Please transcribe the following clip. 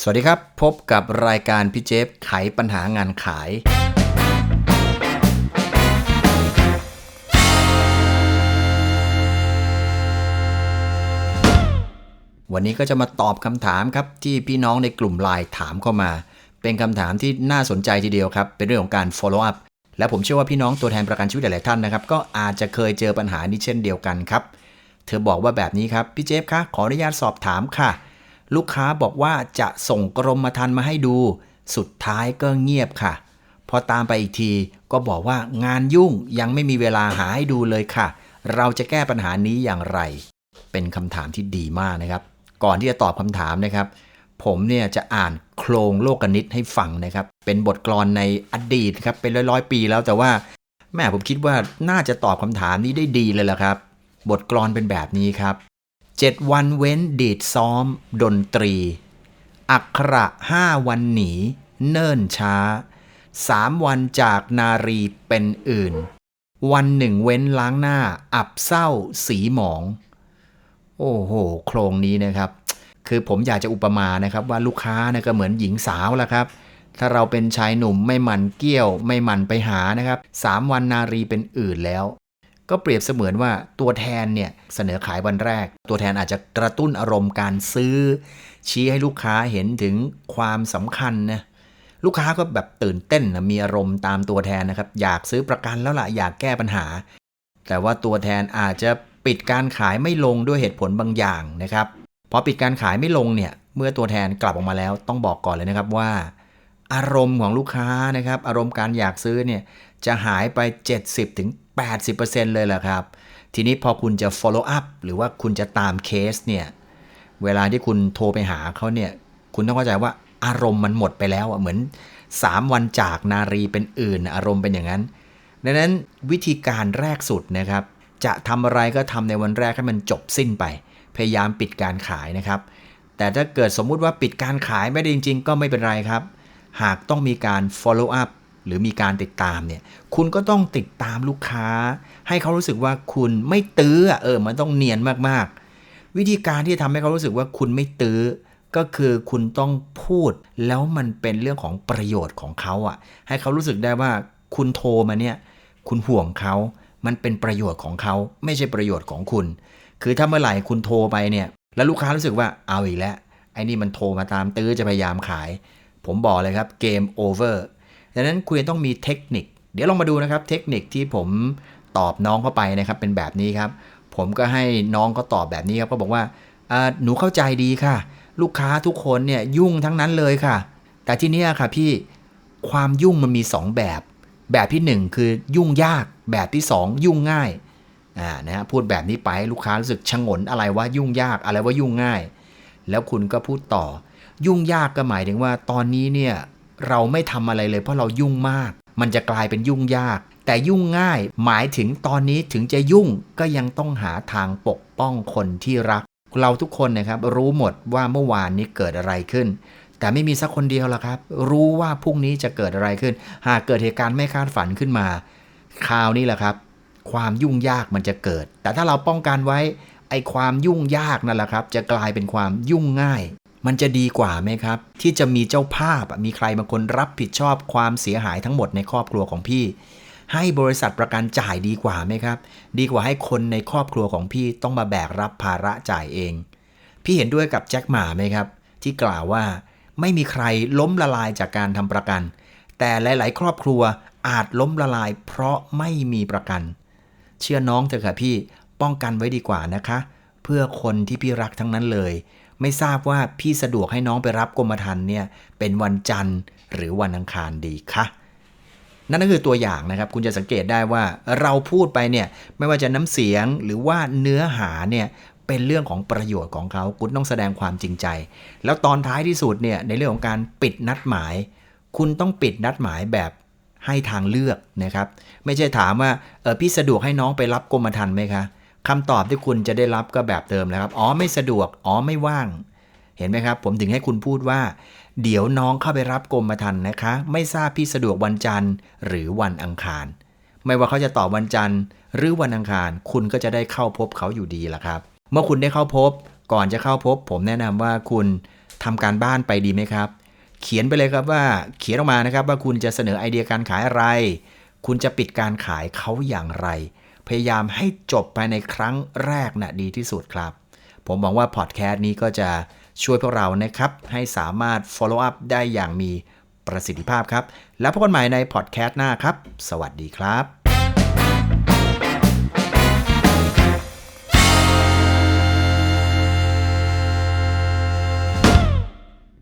สวัสดีครับ พบกับรายการพี่เจฟไขปัญหางานขาย วันนี้ก็จะมาตอบคำถามครับที่พี่น้องในกลุ่มไลน์ถามเข้ามา เป็นคำถามที่น่าสนใจทีเดียวครับ เป็นเรื่องของการ follow up และผมเชื่อว่าพี่น้องตัวแทนประกันชีวิตหลายๆท่านนะครับ ก็อาจจะเคยเจอปัญหานี้เช่นเดียวกันครับ เธอบอกว่าแบบนี้ครับ พี่เจฟคะขออนุญาตสอบถามค่ะ ลูกค้าบอกว่าจะส่งกรมธรรม์มาให้ดู สุดท้ายก็เงียบค่ะ พอตามไปอีกทีก็บอกว่างานยุ่งยังไม่มีเวลาหาให้ดูเลยค่ะ เราจะแก้ปัญหานี้อย่างไร เป็นคำถามที่ดีมากนะครับ ก่อนที่จะตอบคำถามนะครับ ผมเนี่ยจะอ่านโครงโลกนิตให้ฟังนะครับ เป็นบทกลอนในอดีตครับเป็นร้อยๆปีแล้วแต่ว่าแม่ผมคิดว่าน่าจะตอบคำถามนี้ได้ดีเลยละครับ บทกลอนเป็นแบบนี้ครับ เจ็ดวันเว้นดีดซ้อม ดนตรี อักขระห้าวันหนี เนิ่นช้าสามวันจากนารีเป็นอื่น วันหนึ่งเว้นล้างหน้า อับเศร้า สีหมอง โอ้โห โครงนี้นะครับ คือผมอยากจะอุปมานะครับว่าลูกค้านะก็เหมือนหญิงสาวละครับ ถ้าเราเป็นชายหนุ่มไม่หมั่นเกี้ยว ไม่หมั่นไปหานะครับสามวันนารีเป็นอื่นแล้ว ก็เปรียบเสมือนว่าตัวแทนเนี่ยเสนอขายวันแรก ตัวแทนอาจจะกระตุ้นอารมณ์การซื้อ ชี้ให้ลูกค้าเห็นถึงความสำคัญนะลูกค้าก็แบบตื่นเต้นนะมีอารมณ์ตามตัวแทนนะครับ อยากซื้อประกันแล้วล่ะอยากแก้ปัญหา แต่ว่าตัวแทนอาจจะปิดการขายไม่ลงด้วยเหตุผลบางอย่างนะครับพอปิดการขายไม่ลงเนี่ยเมื่อตัวแทนกลับออกมาแล้วต้องบอกก่อนเลยนะครับว่า อารมณ์ของลูกค้านะครับ อารมณ์การอยากซื้อเนี่ยจะหายไป 70-80%ถึง 80%เลยแหละครับ ทีนี้พอคุณจะ follow up หรือว่าคุณจะตามเคสเนี่ย เวลาที่คุณโทรไปหาเขาเนี่ย คุณต้องเข้าใจว่าอารมณ์มันหมดไปแล้วอะเหมือน 3 วันจากนารีเป็นอื่น อารมณ์เป็นอย่างนั้น ดังนั้นวิธีการแรกสุดนะครับ จะทำอะไรก็ทำในวันแรกให้มันจบสิ้นไป พยายามปิดการขายนะครับ แต่ถ้าเกิดสมมุติว่าปิดการขายไม่ได้จริง ๆ ก็ไม่เป็นไรครับ หากต้องมีการ follow up หรือมีการติดตามเนี่ย คุณก็ต้องติดตามลูกค้า ให้เขารู้สึกว่าคุณไม่ตื้อเออ มันต้องเนียนมากๆ วิธีการที่จะทำให้เขารู้สึกว่าคุณไม่ตื้อก็คือคุณต้องพูดแล้วมันเป็นเรื่องของประโยชน์ของเขาอะ ให้เขารู้สึกได้ว่าคุณโทรมาเนี่ย คุณห่วงเขา มันเป็นประโยชน์ของเขา ไม่ใช่ประโยชน์ของคุณ คือถ้าเมื่อไหร่คุณโทรไปเนี่ย แล้วลูกค้ารู้สึกว่าเอาอีกแล้วไอ้นี่มันโทรมาตามตื้อจะพยายามขาย ผมบอกเลยครับเกมโอเวอร์ ดังนั้นคุณต้องมีเทคนิค เดี๋ยวลองมาดูนะครับเทคนิคที่ผมตอบน้องเข้าไปนะครับเป็นแบบนี้ครับ ผมก็ให้น้องเขาตอบแบบนี้ครับก็บอกว่าหนูเข้าใจดีค่ะ ลูกค้าทุกคนเนี่ยยุ่งทั้งนั้นเลยค่ะ แต่ที่นี้ค่ะพี่ความยุ่งมันมี 2 แบบ แบบที่ 1 คือยุ่งยากแบบที่ 2 ยุ่งง่ายอ่านะฮะพูดแบบนี้ไปให้ลูกค้ารู้สึกชงนอะไรว่ายุ่งยากอะไรว่ายุ่งง่าย แล้วคุณก็พูดต่อ ยุ่งยากก็หมายถึงว่าตอนนี้เนี่ย เราไม่ทำอะไรเลยเพราะเรายุ่งมาก มันจะกลายเป็นยุ่งยาก แต่ยุ่งง่ายหมายถึงตอนนี้ถึงจะยุ่งก็ยังต้องหาทางปกป้องคนที่รัก เราทุกคนนะครับรู้หมดว่าเมื่อวานนี้เกิดอะไรขึ้น แต่ไม่มีสักคนเดียวละครับ รู้ว่าพรุ่งนี้จะเกิดอะไรขึ้น หากเกิดเหตุการณ์ไม่คาดฝันขึ้นมาคราวนี้แหละครับ ความยุ่งยากมันจะเกิด แต่ถ้าเราป้องกันไว้ไอ้ความยุ่งยากนั่นแหละครับ จะกลายเป็นความยุ่งง่าย มันจะดีกว่าไหมครับ ที่จะมีเจ้าภาพมีใครบางคนรับผิดชอบความเสียหายทั้งหมดในครอบครัวของพี่ ให้บริษัทประกันจ่ายดีกว่าไหมครับ ดีกว่าให้คนในครอบครัวของพี่ต้องมาแบกรับภาระจ่ายเอง พี่เห็นด้วยกับแจ็คหมาไหมครับ ที่กล่าวว่าไม่มีใครล้มละลายจากการทำประกัน แต่หลาย ๆ ครอบครัวอาจล้มละลาย เพราะไม่มีประกัน เชื่อน้องเถอะค่ะพี่ป้องกันไว้ดีกว่านะคะ เพื่อคนที่พี่รักทั้งนั้นเลย ไม่ทราบว่าพี่สะดวกให้น้องไปรับกรมธรรม์เนี่ยเป็นวันจันทร์หรือวันอังคารดีคะนั่นก็คือตัวอย่างนะครับ คุณจะสังเกตได้ว่าเราพูดไปเนี่ยไม่ว่าจะน้ำเสียงหรือว่าเนื้อหาเนี่ยเป็นเรื่องของประโยชน์ของเขาคุณต้องแสดงความจริงใจ แล้วตอนท้ายที่สุดเนี่ยในเรื่องของการปิดนัดหมาย คุณต้องปิดนัดหมายแบบให้ทางเลือกนะครับ ไม่ใช่ถามว่าเออพี่สะดวกให้น้องไปรับกรมธรรม์ไหมคะ คำตอบที่คุณจะได้รับก็แบบเดิมแล้วครับ อ๋อไม่สะดวก อ๋อไม่ว่าง เห็นไหมครับ ผมถึงให้คุณพูดว่า เดี๋ยวน้องเข้าไปรับกรมธรรม์นะคะ ไม่ทราบพี่สะดวกวันจันทร์ หรือวันอังคาร ไม่ว่าเขาจะตอบวันจันทร์ หรือวันอังคาร คุณก็จะได้เข้าพบเขาอยู่ดีละครับ เมื่อคุณได้เข้าพบ ก่อนจะเข้าพบ ผมแนะนำว่าคุณทำการบ้านไปดีไหมครับ เขียนไปเลยครับว่า เขียนออกมานะครับว่าคุณจะเสนอไอเดียการขายอะไร คุณจะปิดการขายเขาอย่างไร พยายามให้จบไปในครั้งแรกนะ่ะดีที่สุดครับ ผมหวังว่าพอดแคสต์นี้ก็จะช่วยพวกเรานะครับ ให้สามารถ follow up ได้อย่างมีประสิทธิภาพครับ แล้วพบกันใหม่ในพอดแคสต์หน้าครับ สวัสดีครับ